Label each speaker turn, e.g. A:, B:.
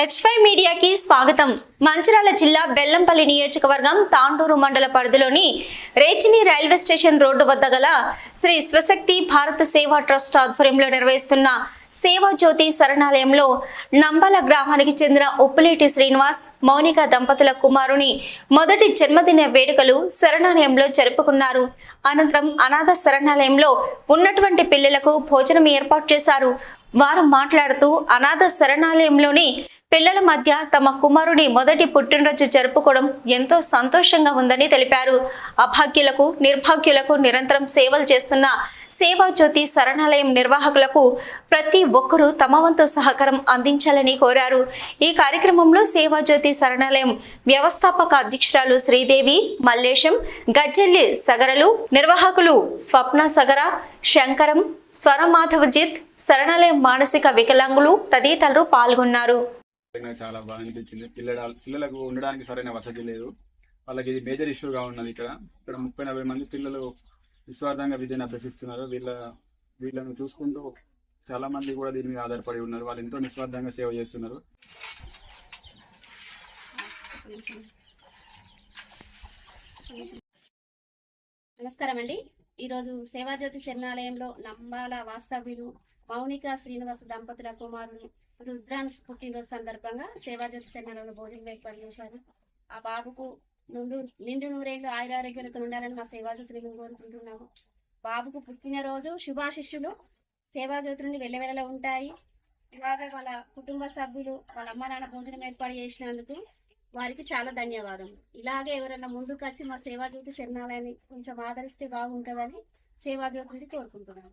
A: H five మీడియాకి స్వాగతం. మంచిరాల జిల్లా బెల్లంపల్లి నియోజకవర్గం తాండూరు మండల పరిధిలోని రేచిని రైల్వే స్టేషన్ రోడ్డు వద్ద గల శ్రీ స్వశక్తి భారత సేవా ట్రస్ట్ ఆధ్వర్యంలో నిర్వహిస్తున్న సేవా జ్యోతి శరణాలయంలో నంబల గ్రామానికి చెందిన ఉప్పులేటి శ్రీనివాస్ మౌనిక దంపతుల కుమారుని మొదటి జన్మదిన వేడుకలు శరణాలయంలో జరుపుకున్నారు. అనంతరం అనాథ శరణాలయంలో ఉన్నటువంటి పిల్లలకు భోజనం ఏర్పాటు చేశారు. వారు మాట్లాడుతూ అనాథ శరణాలయంలోని పిల్లల మధ్య తమ కుమారుని మొదటి పుట్టినరోజు జరుపుకోవడం ఎంతో సంతోషంగా ఉందని తెలిపారు. అభాగ్యులకు నిర్భాగ్యులకు నిరంతరం సేవలు చేస్తున్న సేవా జ్యోతి శరణాలయం నిర్వాహకులకు ప్రతి ఒక్కరూ తమ వంతు సహకారం అందించాలని కోరారు. ఈ కార్యక్రమంలో సేవా జ్యోతి శరణాలయం వ్యవస్థాపక అధ్యక్షురాలు శ్రీదేవి మల్లేశం గజ్జెల్లి సగరలు నిర్వాహకులు స్వప్న సగర శంకరం స్వరమాధవజిత్ శరణాలయం మానసిక వికలాంగులు తదితరులు పాల్గొన్నారు.
B: నాకు చాలా బాగా అనిపించింది. పిల్లల పిల్లలకు ఉండడానికి సరైన వసతి లేదు. వాళ్ళకి ఇది మేజర్ ఇష్యూగా ఉన్నది ఇక్కడ. ఇక్కడ ముప్పై నలభై మంది పిల్లలు నిస్వార్థంగా విద్యను అభ్యసిస్తున్నారు. వీళ్ళ వీళ్ళను చూసుకుంటూ చాలా మంది కూడా దీని మీద ఆధారపడి ఉన్నారు. వాళ్ళు ఎంతో నిస్వార్థంగా సేవ చేస్తున్నారు.
C: నమస్కారం అండి ఈరోజు సేవాజ్యోతి శరణాలయంలో నంబాల వాస్తవ్యులు మౌనిక శ్రీనివాస దంపతుల కుమారుని రుద్రాన్స్ పుట్టినరోజు సందర్భంగా సేవాజ్యోతి శరణాలయంలో భోజనం ఏర్పాటు చేశారు. ఆ బాబుకు నుండు నిండు నూరేళ్ళు ఆయురారోగ్యాలతో ఉండాలని మా సేవాజ్యోతిని మేము కోరుకుంటున్నాము. బాబుకు పుట్టినరోజు శుభాశిష్యులు సేవాజ్యోతులని వెళ్ళవెళ్ళ ఉంటాయి. ఇలాగే వాళ్ళ కుటుంబ సభ్యులు వాళ్ళ అమ్మ నాన్న భోజనం ఏర్పాటు చేసినందుకు వారికి చాలా ధన్యవాదం. ఇలాగే ఎవరైనా ముందుకు వచ్చి మా సేవాజ్యోతి శరణాలయాన్ని కొంచెం ఆదరిస్తే బాగుంటుందని సేవాజ్యోతిని కోరుకుంటున్నాను